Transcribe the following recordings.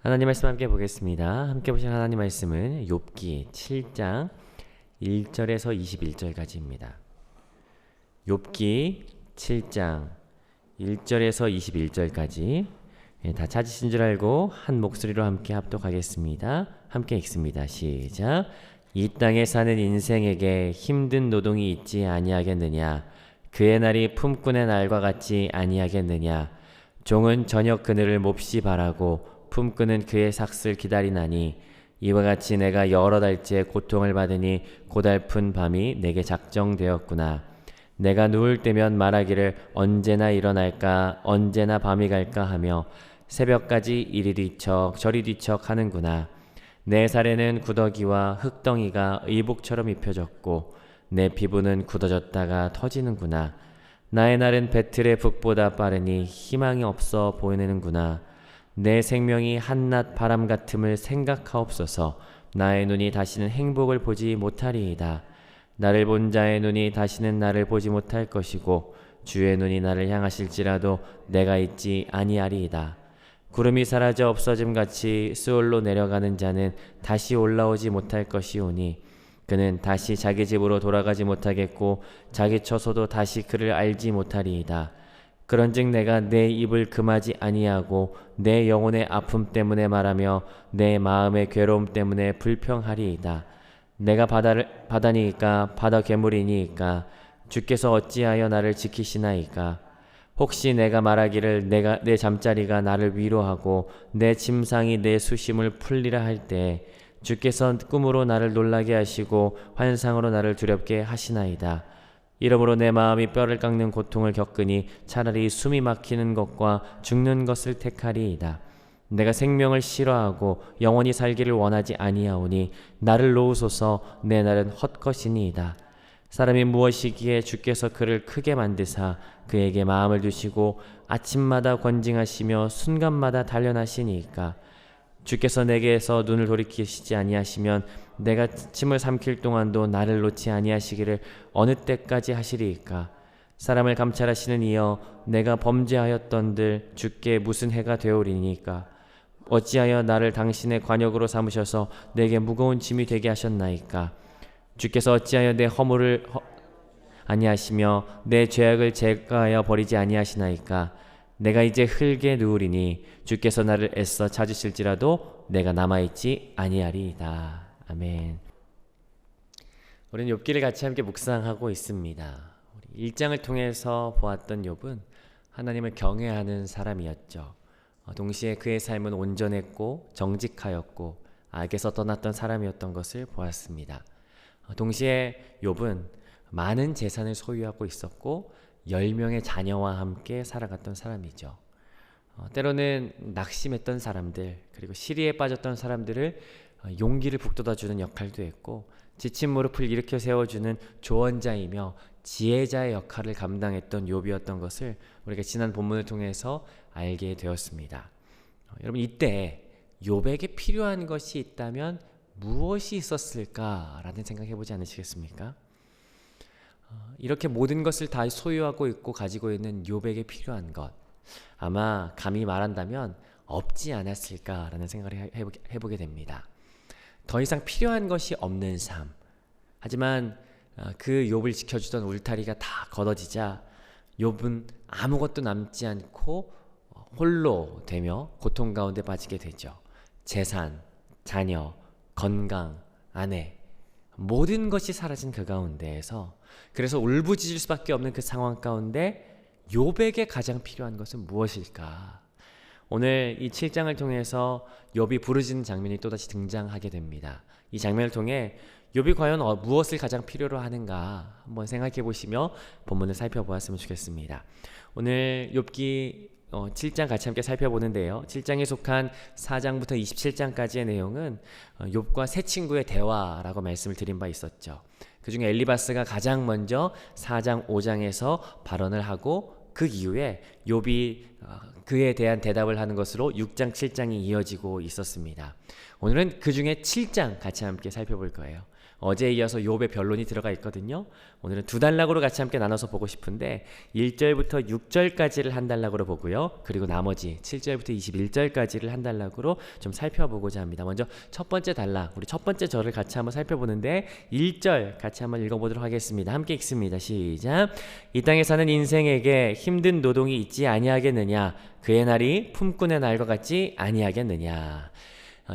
하나님 말씀 함께 보겠습니다. 함께 보실 하나님 말씀은 욥기 7장 1절에서 21절까지입니다. 욥기 7장 1절에서 21절까지 예, 다 찾으신 줄 알고 한 목소리로 함께 합독하겠습니다. 함께 읽습니다. 시작. 이 땅에 사는 인생에게 힘든 노동이 있지 아니하겠느냐? 그의 날이 품꾼의 날과 같지 아니하겠느냐? 종은 저녁 그늘을 몹시 바라고 품꾼은 그의 삭슬 기다리나니 이와 같이 내가 여러 달째 고통을 받으니 고달픈 밤이 내게 작정되었구나. 내가 누울 때면 말하기를 언제나 일어날까 언제나 밤이 갈까 하며 새벽까지 이리 뒤척 저리 뒤척 하는구나. 내 살에는 구더기와 흙덩이가 의복처럼 입혀졌고 내 피부는 굳어졌다가 터지는구나. 나의 날은 배틀의 북보다 빠르니 희망이 없어 보이는구나. 내 생명이 한낮 바람 같음을 생각하옵소서. 나의 눈이 다시는 행복을 보지 못하리이다. 나를 본 자의 눈이 다시는 나를 보지 못할 것이고 주의 눈이 나를 향하실지라도 내가 있지 아니하리이다. 구름이 사라져 없어짐 같이 수월로 내려가는 자는 다시 올라오지 못할 것이오니 그는 다시 자기 집으로 돌아가지 못하겠고 자기 처소도 다시 그를 알지 못하리이다. 그런즉 내가 내 입을 금하지 아니하고 내 영혼의 아픔 때문에 말하며 내 마음의 괴로움 때문에 불평하리이다. 내가 바다를 바다니까 바다 괴물이니까 주께서 어찌하여 나를 지키시나이까 혹시 내가 말하기를 내가 내 잠자리가 나를 위로하고 내 침상이 내 수심을 풀리라 할 때 주께서 꿈으로 나를 놀라게 하시고 환상으로 나를 두렵게 하시나이다. 이러므로 내 마음이 뼈를 깎는 고통을 겪으니 차라리 숨이 막히는 것과 죽는 것을 택하리이다. 내가 생명을 싫어하고 영원히 살기를 원하지 아니하오니 나를 놓으소서 내 날은 헛것이니이다. 사람이 무엇이기에 주께서 그를 크게 만드사 그에게 마음을 두시고 아침마다 권징하시며 순간마다 단련하시니까 주께서 내게서 눈을 돌이키시지 아니하시면 내가 침을 삼킬 동안도 나를 놓지 아니하시기를 어느 때까지 하시리이까? 사람을 감찰하시는 이여 내가 범죄하였던들 주께 무슨 해가 되오리니까? 어찌하여 나를 당신의 관역으로 삼으셔서 내게 무거운 짐이 되게 하셨나이까? 주께서 어찌하여 내 허물을 허... 아니하시며 내 죄악을 제거하여 버리지 아니하시나이까 내가 이제 흙에 누우리니 주께서 나를 애써 찾으실지라도 내가 남아있지 아니하리이다. 아멘. 우리는 욥기를 같이 함께 묵상하고 있습니다. 우리 1장을 통해서 보았던 욥은 하나님을 경외하는 사람이었죠. 어, 동시에 그의 삶은 온전했고 정직하였고 악에서 떠났던 사람이었던 것을 보았습니다. 어, 동시에 욥은 많은 재산을 소유하고 있었고 10명의 자녀와 함께 살아갔던 사람이죠. 어, 때로는 낙심했던 사람들 그리고 시리에 빠졌던 사람들을 어, 용기를 북돋아주는 역할도 했고 지친 무릎을 일으켜 세워주는 조언자이며 지혜자의 역할을 감당했던 욥이었던 것을 우리가 지난 본문을 통해서 알게 되었습니다. 어, 여러분 이때 욥에게 필요한 것이 있다면 무엇이 있었을까라는 생각해 보지 않으시겠습니까? 어, 이렇게 모든 것을 다 소유하고 있고 가지고 있는 욥에게 필요한 것 아마 감히 말한다면 없지 않았을까라는 생각을 해보게 됩니다. 더 이상 필요한 것이 없는 삶. 하지만 어, 그 욥을 지켜주던 울타리가 다 걷어지자 욥은 아무것도 남지 않고 어, 홀로 되며 고통 가운데 빠지게 되죠. 재산, 자녀, 건강, 아내 모든 것이 사라진 그 가운데에서 그래서 울부짖을 수밖에 없는 그 상황 가운데 욥에게 가장 필요한 것은 무엇일까? 오늘 이 7장을 통해서 욥이 부르짖는 장면이 또다시 등장하게 됩니다. 이 장면을 통해 욥이 과연 어, 무엇을 가장 필요로 하는가 한번 생각해 보시며 본문을 살펴보았으면 좋겠습니다. 오늘 욥기 어, 7장 같이 함께 살펴보는데요. 7장에 속한 4장부터 27장까지의 내용은 어, 욥과 세 친구의 대화라고 말씀을 드린 바 있었죠. 그 중에 엘리바스가 가장 먼저 4장 5장에서 발언을 하고 그 이후에 욥이 어, 그에 대한 대답을 하는 것으로 6장 7장이 이어지고 있었습니다. 오늘은 그 중에 7장 같이 함께 살펴볼 거예요. 어제에 이어서 욥의 변론이 들어가 있거든요. 오늘은 두 단락으로 같이 함께 나눠서 보고 싶은데 1절부터 6절까지를 한 단락으로 보고요. 그리고 나머지 7절부터 21절까지를 한 단락으로 좀 살펴보고자 합니다. 먼저 첫 번째 단락, 우리 첫 번째 절을 같이 한번 살펴보는데 1절 같이 한번 읽어보도록 하겠습니다. 함께 읽습니다. 시작. 이 땅에 사는 인생에게 힘든 노동이 있지 아니하겠느냐? 그의 날이 품꾼의 날과 같지 아니하겠느냐?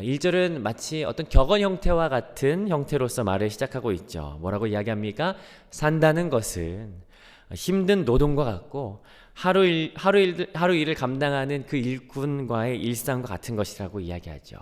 1절은 마치 어떤 격언 형태와 같은 형태로서 말을 시작하고 있죠. 뭐라고 이야기합니까? 산다는 것은 힘든 노동과 같고 하루 일, 하루 일, 하루 일을 감당하는 그 일꾼과의 일상과 같은 것이라고 이야기하죠.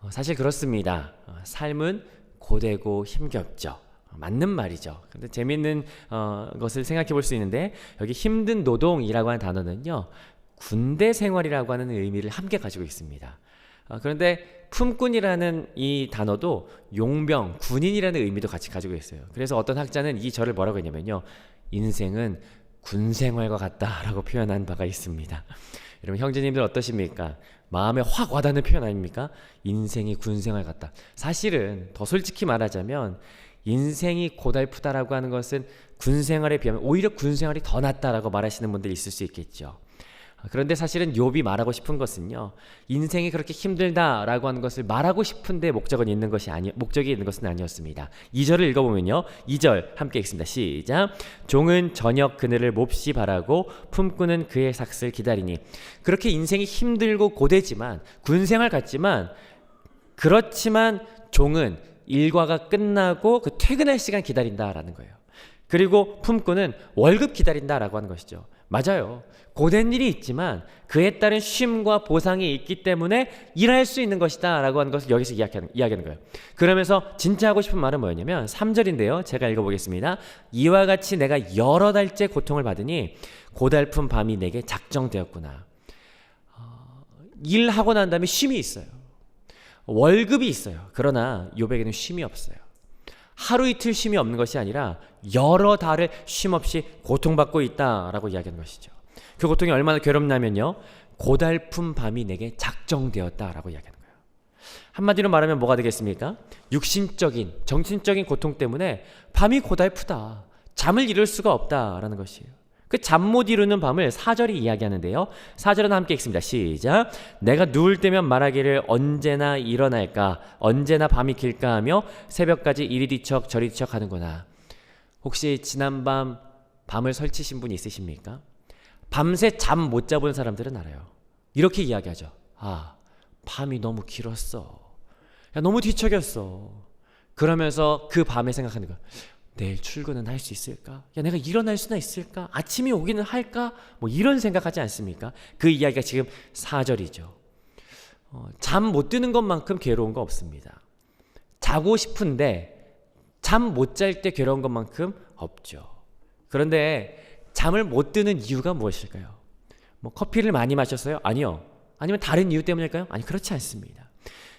어, 사실 그렇습니다. 어, 삶은 고되고 힘겹죠. 맞는 말이죠. 근데 재밌는 어, 것을 생각해 볼 수 있는데 여기 힘든 노동이라고 하는 단어는요. 군대 생활이라고 하는 의미를 함께 가지고 있습니다. 어, 그런데 품꾼이라는 이 단어도 용병, 군인이라는 의미도 같이 가지고 있어요. 그래서 어떤 학자는 이 절을 뭐라고 했냐면요. 인생은 군 생활과 같다라고 표현한 바가 있습니다. 여러분 형제님들 어떠십니까? 마음에 확 와닿는 표현 아닙니까? 인생이 군 생활 같다. 사실은 더 솔직히 말하자면 인생이 고달프다라고 하는 것은 군 생활에 비하면 오히려 군 생활이 더 낫다라고 말하시는 분들이 있을 수 있겠죠. 그런데 사실은 욥이 말하고 싶은 것은요. 인생이 그렇게 힘들다라고 하는 것을 말하고 싶은데 목적은 있는 것이 아니 목적이 있는 것은 아니었습니다. 2절을 읽어 보면요. 2절 함께 읽습니다. 시작. 종은 저녁 그늘을 몹시 바라고 품꾼은 그의 삭슬 기다리니 그렇게 인생이 힘들고 고되지만 군생활 같지만 그렇지만 종은 일과가 끝나고 그 퇴근할 시간 기다린다라는 거예요. 그리고 품꾼은 월급 기다린다라고 하는 것이죠. 맞아요. 고된 일이 있지만 그에 따른 쉼과 보상이 있기 때문에 일할 수 있는 것이다 라고 하는 것을 여기서 이야기하는, 이야기하는 거예요. 그러면서 진짜 하고 싶은 말은 뭐였냐면 3절인데요. 제가 읽어보겠습니다. 이와 같이 내가 여러 달째 고통을 받으니 고달픈 밤이 내게 작정되었구나. 어, 일하고 난 다음에 쉼이 있어요. 월급이 있어요. 그러나 요백에는 쉼이 없어요. 하루 이틀 쉼이 없는 것이 아니라 여러 달을 쉼 없이 고통받고 있다라고 이야기하는 것이죠. 그 고통이 얼마나 괴롭냐면요. 고달픈 밤이 내게 작정되었다라고 이야기하는 거예요. 한마디로 말하면 뭐가 되겠습니까? 육신적인, 정신적인 고통 때문에 밤이 고달프다. 잠을 이룰 수가 없다라는 것이에요. 그 잠 못 이루는 밤을 사절이 이야기하는데요. 사절은 함께 읽습니다. 시작. 내가 누울 때면 말하기를 언제나 일어날까, 언제나 밤이 길까 하며 새벽까지 이리 뒤척 저리 뒤척 하는구나. 혹시 지난밤 밤을 설치신 분 있으십니까? 밤새 잠 못 자본 사람들은 알아요. 이렇게 이야기하죠. 아, 밤이 너무 길었어. 야, 너무 뒤척였어. 그러면서 그 밤에 생각하는 거야. 내일 출근은 할 수 있을까? 야, 내가 일어날 수나 있을까? 아침이 오기는 할까? 뭐 이런 생각하지 않습니까? 그 이야기가 지금 4절이죠. 어, 잠못 드는 것만큼 괴로운 거 없습니다. 자고 싶은데 잠 못 잘 때 괴로운 것만큼 없죠. 그런데 잠을 못 드는 이유가 무엇일까요? 뭐 커피를 많이 마셨어요? 아니요. 아니면 다른 이유 때문일까요? 아니 그렇지 않습니다.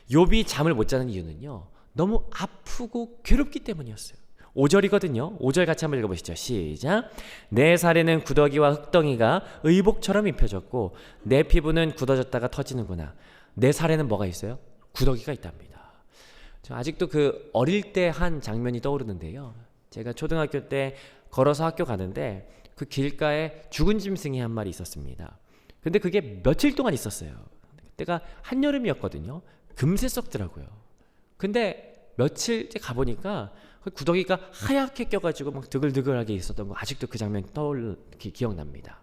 욥이 잠을 못 자는 이유는요. 너무 아프고 괴롭기 때문이었어요. 5절이거든요. 5절 같이 한번 읽어보시죠. 시작. 내 살에는 구더기와 흙덩이가 의복처럼 입혀졌고 내 피부는 굳어졌다가 터지는구나. 내 살에는 뭐가 있어요? 구더기가 있답니다. 저 아직도 그 어릴 때 한 장면이 떠오르는데요. 제가 초등학교 때 걸어서 학교 가는데 그 길가에 죽은 짐승이 한 마리 있었습니다. 근데 그게 며칠 동안 있었어요. 그때가 한여름이었거든요. 금세 썩더라고요. 근데 며칠 가보니까 그 구더기가 하얗게 껴가지고 막 드글드글하게 있었던 거 아직도 그 장면 떠올 기억납니다.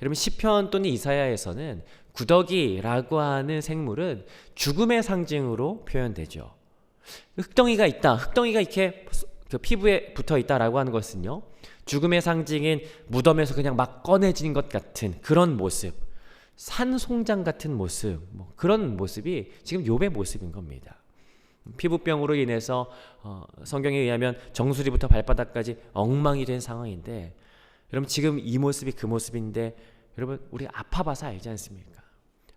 여러분 시편 또는 이사야에서는 구더기라고 하는 생물은 죽음의 상징으로 표현되죠. 흙덩이가 있다. 흙덩이가 이렇게 그 피부에 붙어 있다라고 하는 것은요. 죽음의 상징인 무덤에서 그냥 막 꺼내진 것 같은 그런 모습, 산송장 같은 모습, 뭐 그런 모습이 지금 욥의 모습인 겁니다. 피부병으로 인해서 어, 성경에 의하면 정수리부터 발바닥까지 엉망이 된 상황인데 여러분 지금 이 모습이 그 모습인데 여러분 우리 아파봐서 알지 않습니까?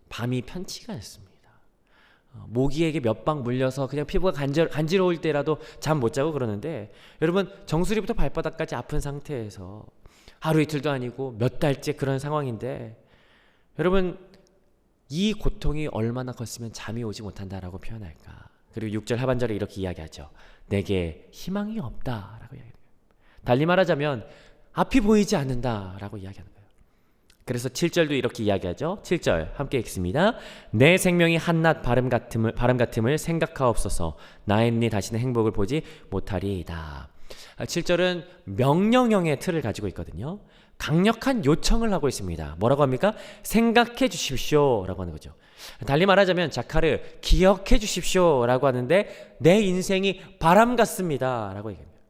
밤이 편치가 않습니다. 어, 모기에게 몇 방 물려서 그냥 피부가 간절, 간지러울 때라도 잠 못 자고 그러는데 여러분 정수리부터 발바닥까지 아픈 상태에서 하루 이틀도 아니고 몇 달째 그런 상황인데 여러분 이 고통이 얼마나 컸으면 잠이 오지 못한다라고 표현할까? 그리고 6절 하반절에 이렇게 이야기하죠. 내게 희망이 없다라고 이야기해요. 달리 말하자면 앞이 보이지 않는다라고 이야기하는 거예요. 그래서 7절도 이렇게 이야기하죠. 7절 함께 읽습니다. 내 생명이 한낱 바람 같음을 바람 같음을 생각하옵소서. 나의 눈이 다시는 행복을 보지 못하리이다. 7절은 명령형의 틀을 가지고 있거든요. 강력한 요청을 하고 있습니다. 뭐라고 합니까? 생각해 주십시오 라고 하는 거죠. 달리 말하자면 자카르 기억해 주십시오라고 하는데 내 인생이 바람 같습니다라고 얘기합니다.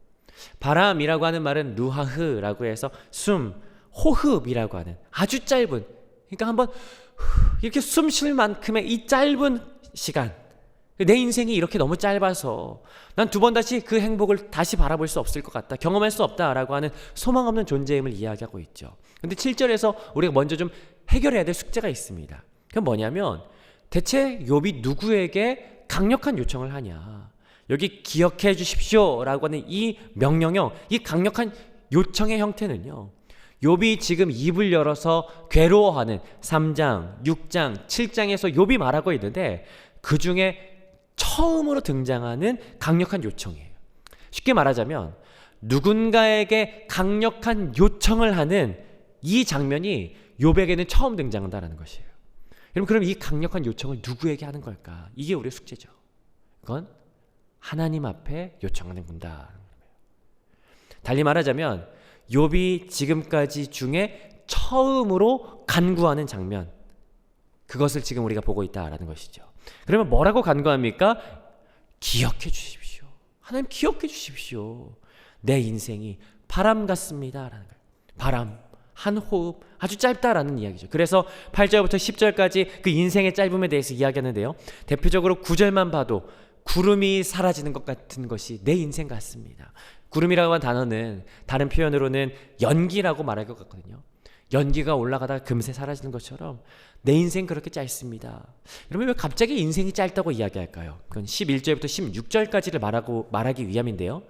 바람이라고 하는 말은 누하흐라고 해서 숨, 호흡이라고 하는 아주 짧은 그러니까 한번 이렇게 숨 쉴 만큼의 이 짧은 시간 내 인생이 이렇게 너무 짧아서 난 두 번 다시 그 행복을 다시 바라볼 수 없을 것 같다. 경험할 수 없다라고 하는 소망 없는 존재임을 이야기하고 있죠. 근데 7절에서 우리가 먼저 좀 해결해야 될 숙제가 있습니다. 그건 뭐냐면 대체 욥이 누구에게 강력한 요청을 하냐? 여기 기억해 주십시오라고 하는 이 명령형, 이 강력한 요청의 형태는요. 욥이 지금 입을 열어서 괴로워하는 3장, 6장, 7장에서 욥이 말하고 있는데 그 중에 처음으로 등장하는 강력한 요청이에요. 쉽게 말하자면 누군가에게 강력한 요청을 하는 이 장면이 욥에게는 처음 등장한다라는 것이에요. 여러분 그럼 이 강력한 요청을 누구에게 하는 걸까? 이게 우리의 숙제죠. 그건 하나님 앞에 요청하는 군다. 달리 말하자면 욥이 지금까지 중에 처음으로 간구하는 장면 그것을 지금 우리가 보고 있다라는 것이죠. 그러면 뭐라고 간구합니까? 기억해 주십시오. 하나님 기억해 주십시오. 내 인생이 바람 같습니다라는 거예요. 바람 한 호흡 아주 짧다라는 이야기죠. 그래서 8절부터 10절까지 그 인생의 짧음에 대해서 이야기하는데요. 대표적으로 9절만 봐도 구름이 사라지는 것 같은 것이 내 인생 같습니다. 구름이라고 하는 단어는 다른 표현으로는 연기라고 말할 것 같거든요. 연기가 올라가다가 금세 사라지는 것처럼 내 인생 그렇게 짧습니다. 여러분 왜 갑자기 인생이 짧다고 이야기할까요? 그건 11절부터 16절까지를 말하고 말하기 위함인데요.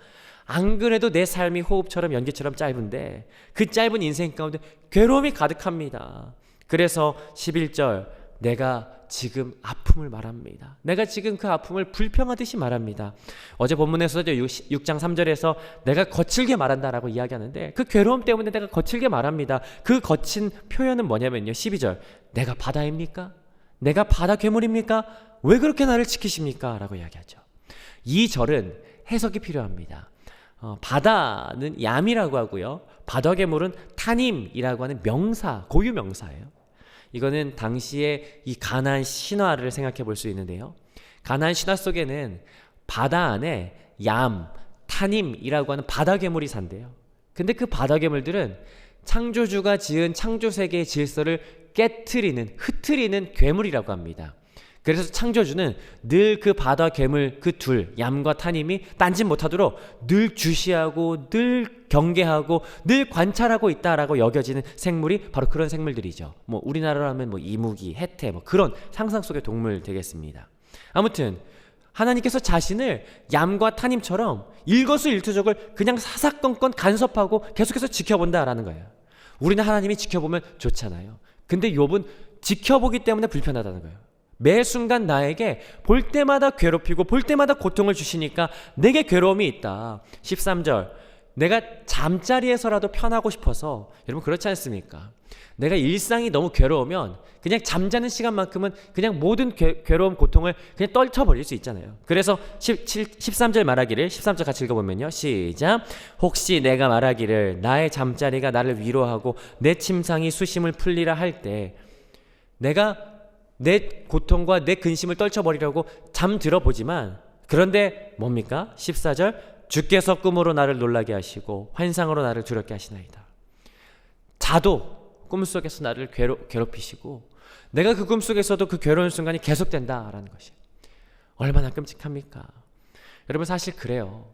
안 그래도 내 삶이 호흡처럼 연기처럼 짧은데 그 짧은 인생 가운데 괴로움이 가득합니다. 그래서 11절 내가 지금 아픔을 말합니다. 내가 지금 그 아픔을 불평하듯이 말합니다. 어제 본문에서도 6장 3절에서 내가 거칠게 말한다라고 이야기하는데 그 괴로움 때문에 내가 거칠게 말합니다. 그 거친 표현은 뭐냐면요. 12절. 내가 바다입니까? 내가 바다 괴물입니까? 왜 그렇게 나를 지키십니까? 라고 이야기하죠. 이 절은 해석이 필요합니다. 어, 바다는 얌이라고 하고요. 바다 괴물은 타님이라고 하는 명사, 고유 명사예요. 이거는 당시의 이 가나안 신화를 생각해 볼 수 있는데요. 가나안 신화 속에는 바다 안에 얌, 타님이라고 하는 바다 괴물이 산대요. 근데 그 바다 괴물들은 창조주가 지은 창조 세계의 질서를 깨트리는, 흐트리는 괴물이라고 합니다. 그래서 창조주는 늘 그 바다 괴물 그 둘, 얌과 타님이 딴짓 못하도록 늘 주시하고 늘 경계하고 늘 관찰하고 있다라고 여겨지는 생물이 바로 그런 생물들이죠. 뭐 우리나라로 하면 뭐 이무기, 해태 뭐 그런 상상 속의 동물 되겠습니다. 아무튼 하나님께서 자신을 얌과 타님처럼 일거수일투족을 그냥 사사건건 간섭하고 계속해서 지켜본다라는 거예요. 우리는 하나님이 지켜보면 좋잖아요. 근데 욥은 지켜보기 때문에 불편하다는 거예요. 매 순간 나에게 볼 때마다 괴롭히고 볼 때마다 고통을 주시니까 내게 괴로움이 있다. 13절. 내가 잠자리에서라도 편하고 싶어서 여러분 그렇지 않습니까? 내가 일상이 너무 괴로우면 그냥 잠자는 시간만큼은 그냥 모든 괴, 괴로움 고통을 그냥 떨쳐버릴 수 있잖아요. 그래서 17, 13절 말하기를 13절 같이 읽어보면요. 시작. 혹시 내가 말하기를 나의 잠자리가 나를 위로하고 내 침상이 수심을 풀리라 할 때 내가 내 고통과 내 근심을 떨쳐버리려고 잠들어 보지만 그런데 뭡니까? 14절 주께서 꿈으로 나를 놀라게 하시고 환상으로 나를 두렵게 하시나이다. 자도 꿈속에서 나를 괴로, 괴롭히시고 내가 그 꿈속에서도 그 괴로운 순간이 계속된다라는 것이 얼마나 끔찍합니까? 여러분 사실 그래요.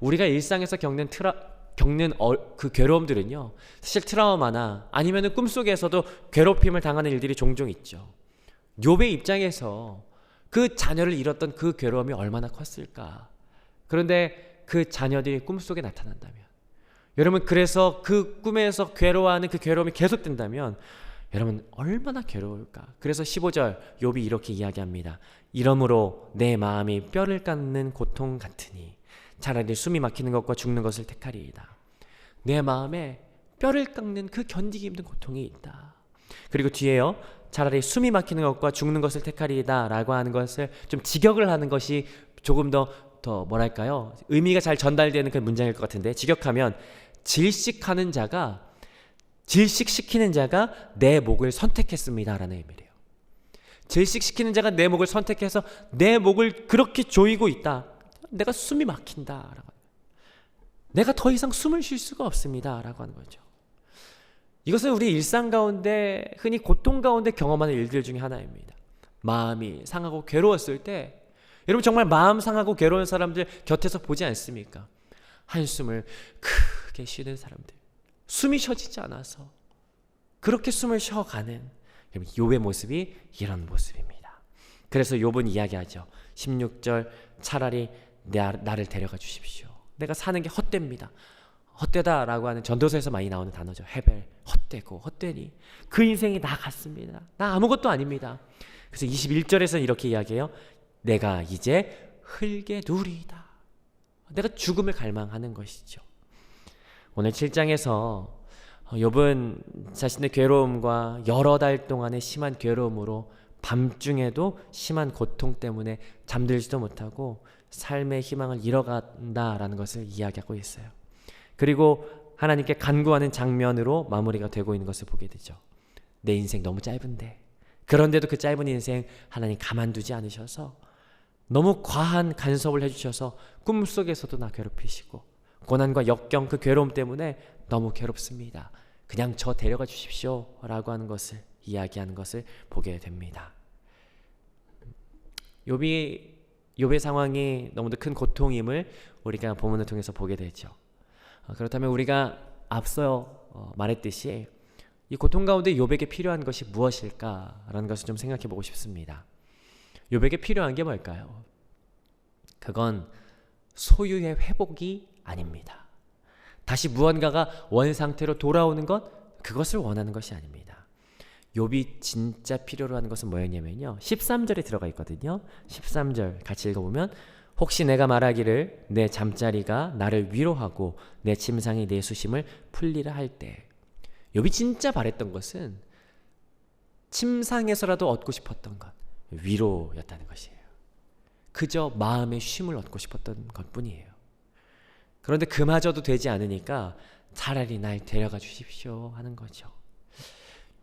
우리가 일상에서 겪는 트라 겪는 어, 그 괴로움들은요. 사실 트라우마나 아니면은 꿈속에서도 괴롭힘을 당하는 일들이 종종 있죠. 욥의 입장에서 그 자녀를 잃었던 그 괴로움이 얼마나 컸을까. 그런데 그 자녀들이 꿈속에 나타난다면 여러분 그래서 그 꿈에서 괴로워하는 그 괴로움이 계속된다면 여러분 얼마나 괴로울까? 그래서 15절 욥이 이렇게 이야기합니다. 이러므로 내 마음이 뼈를 깎는 고통 같으니 차라리 숨이 막히는 것과 죽는 것을 택하리이다. 내 마음에 뼈를 깎는 그 견디기 힘든 고통이 있다. 그리고 뒤에요. 차라리 숨이 막히는 것과 죽는 것을 택하리이다 라고 하는 것을 좀 직역을 하는 것이 조금 더 더 뭐랄까요? 의미가 잘 전달되는 그 문장일 것 같은데 직역하면 질식하는 자가 질식시키는 자가 내 목을 선택했습니다 라는 의미래요. 질식시키는 자가 내 목을 선택해서 내 목을 그렇게 조이고 있다. 내가 숨이 막힌다 라고. 내가 더 이상 숨을 쉴 수가 없습니다 라고 하는 거죠. 이것은 우리 일상 가운데 흔히 고통 가운데 경험하는 일들 중에 하나입니다. 마음이 상하고 괴로웠을 때 여러분 정말 마음 상하고 괴로운 사람들 곁에서 보지 않습니까? 한숨을 크게 쉬는 사람들. 숨이 쉬어지지 않아서 그렇게 숨을 쉬어가는 욥의 모습이 이런 모습입니다. 그래서 욥은 이야기하죠. 16절 차라리 나, 나를 데려가 주십시오. 내가 사는 게 헛됩니다. 헛되다라고 하는 전도서에서 많이 나오는 단어죠. 헤벨 헛되고 헛되니 그 인생이 나 같습니다. 나 아무것도 아닙니다. 그래서 21절에서 이렇게 이야기해요. 내가 이제 흙의 누리다. 내가 죽음을 갈망하는 것이죠. 오늘 7장에서 욥은 자신의 괴로움과 여러 달 동안의 심한 괴로움으로 밤중에도 심한 고통 때문에 잠들지도 못하고 삶의 희망을 잃어간다라는 것을 이야기하고 있어요. 그리고 하나님께 간구하는 장면으로 마무리가 되고 있는 것을 보게 되죠. 내 인생 너무 짧은데 그런데도 그 짧은 인생 하나님 가만두지 않으셔서 너무 과한 간섭을 해주셔서 꿈속에서도 나 괴롭히시고 고난과 역경 그 괴로움 때문에 너무 괴롭습니다. 그냥 저 데려가 주십시오 라고 하는 것을 이야기하는 것을 보게 됩니다. 욥이 욥의 상황이 너무도 큰 고통임을 우리가 본문을 통해서 보게 되죠. 어, 그렇다면 우리가 앞서 어, 말했듯이 이 고통 가운데 욥에게 필요한 것이 무엇일까라는 것을 좀 생각해 보고 싶습니다. 욥에게 필요한 게 뭘까요? 그건 소유의 회복이 아닙니다. 다시 무언가가 원 상태로 돌아오는 것 그것을 원하는 것이 아닙니다. 욥이 진짜 필요로 하는 것은 뭐였냐면요. 13절에 들어가 있거든요. 13절 같이 읽어보면 혹시 내가 말하기를 내 잠자리가 나를 위로하고 내 침상이 내 수심을 풀리라 할 때 욥이 진짜 바랬던 것은 침상에서라도 얻고 싶었던 것 위로였다는 것이에요. 그저 마음의 쉼을 얻고 싶었던 것뿐이에요. 그런데 그마저도 되지 않으니까 차라리 날 데려가 주십시오 하는 거죠.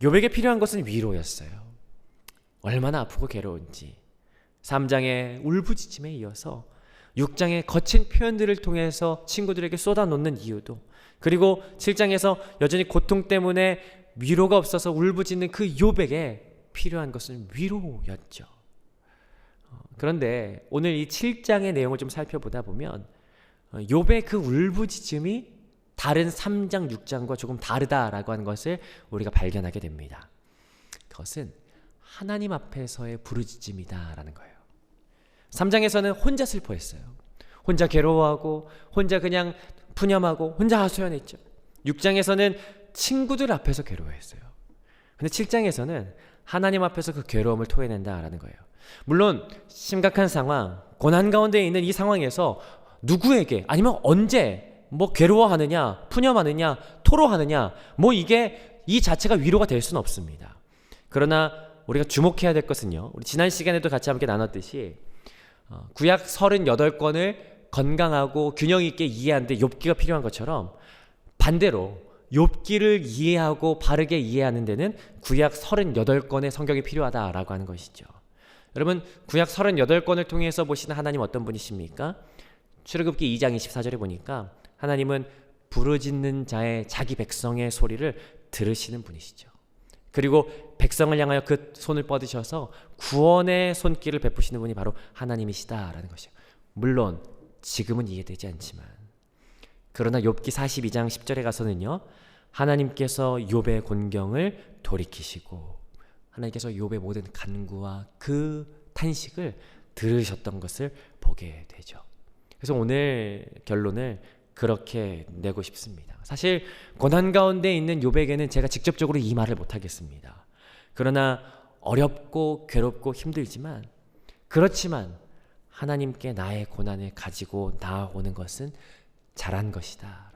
욥에게 필요한 것은 위로였어요. 얼마나 아프고 괴로운지. 3장의 울부짖음에 이어서 6장의 거친 표현들을 통해서 친구들에게 쏟아놓는 이유도 그리고 7장에서 여전히 고통 때문에 위로가 없어서 울부짖는 그 욥에게 필요한 것은 위로였죠. 어, 그런데 오늘 이 7장의 내용을 좀 살펴보다 보면 어, 욥의 그 울부짖음이 다른 3장, 6장과 조금 다르다라고 하는 것을 우리가 발견하게 됩니다. 그것은 하나님 앞에서의 부르짖음이다라는 거예요. 3장에서는 혼자 슬퍼했어요. 혼자 괴로워하고 혼자 그냥 푸념하고 혼자 하소연했죠. 6장에서는 친구들 앞에서 괴로워했어요. 근데 7장에서는 하나님 앞에서 그 괴로움을 토해낸다라는 거예요. 물론 심각한 상황, 고난 가운데 있는 이 상황에서 누구에게 아니면 언제 뭐 괴로워하느냐, 푸념하느냐, 토로하느냐, 뭐 이게 이 자체가 위로가 될 수는 없습니다. 그러나 우리가 주목해야 될 것은요. 우리 지난 시간에도 같이 함께 나눴듯이 어, 구약 38권을 건강하고 균형 있게 이해하는데 욥기가 필요한 것처럼 반대로 욥기를 이해하고 바르게 이해하는 데는 구약 38권의 성경이 필요하다라고 하는 것이죠. 여러분 구약 38권을 통해서 보시는 하나님 어떤 분이십니까? 출애굽기 2장 24절에 보니까 하나님은 부르짖는 자의 자기 백성의 소리를 들으시는 분이시죠. 그리고 백성을 향하여 그 손을 뻗으셔서 구원의 손길을 베푸시는 분이 바로 하나님이시다라는 것이요. 물론 지금은 이해되지 않지만 그러나 욥기 42장 10절에 가서는요. 하나님께서 욥의 곤경을 돌이키시고 하나님께서 욥의 모든 간구와 그 탄식을 들으셨던 것을 보게 되죠. 그래서 오늘 결론을 그렇게 내고 싶습니다. 사실 고난 가운데 있는 요백에는 제가 직접적으로 이 말을 못 하겠습니다. 그러나 어렵고 괴롭고 힘들지만 그렇지만 하나님께 나의 고난을 가지고 나아오는 것은 잘한 것이다.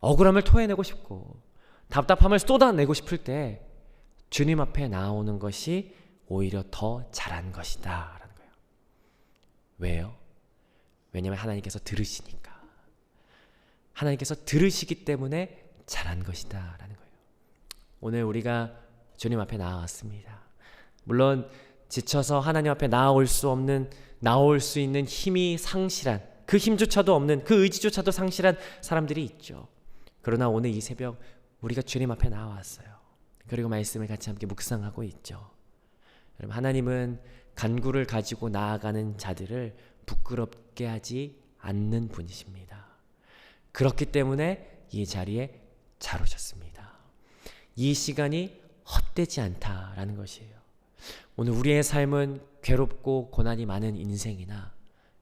억울함을 토해내고 싶고 답답함을 쏟아내고 싶을 때 주님 앞에 나오는 것이 오히려 더 잘한 것이다. 라는 거예요. 왜요? 왜냐하면 하나님께서 들으시니까. 하나님께서 들으시기 때문에 잘한 것이다. 라는 거예요. 오늘 우리가 주님 앞에 나왔습니다. 물론 지쳐서 하나님 앞에 나올 수 없는 나올 수 있는 힘이 상실한 그 힘조차도 없는 그 의지조차도 상실한 사람들이 있죠. 그러나 오늘 이 새벽 우리가 주님 앞에 나왔어요. 그리고 말씀을 같이 함께 묵상하고 있죠. 여러분 하나님은 간구를 가지고 나아가는 자들을 부끄럽게 하지 않는 분이십니다. 그렇기 때문에 이 자리에 잘 오셨습니다. 이 시간이 헛되지 않다라는 것이에요. 오늘 우리의 삶은 괴롭고 고난이 많은 인생이나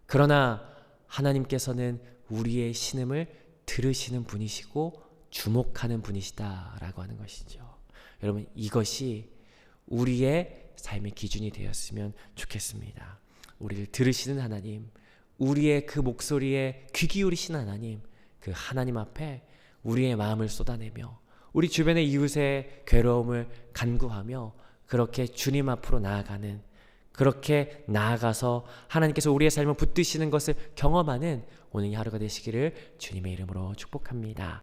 그러나 하나님께서는 우리의 신음을 들으시는 분이시고 주목하는 분이시다라고 하는 것이죠. 여러분 이것이 우리의 삶의 기준이 되었으면 좋겠습니다. 우리를 들으시는 하나님, 우리의 그 목소리에 귀 기울이신 하나님, 그 하나님 앞에 우리의 마음을 쏟아내며 우리 주변의 이웃의 괴로움을 간구하며 그렇게 주님 앞으로 나아가는 그렇게 나아가서 하나님께서 우리의 삶을 붙드시는 것을 경험하는 오늘 이 하루가 되시기를 주님의 이름으로 축복합니다.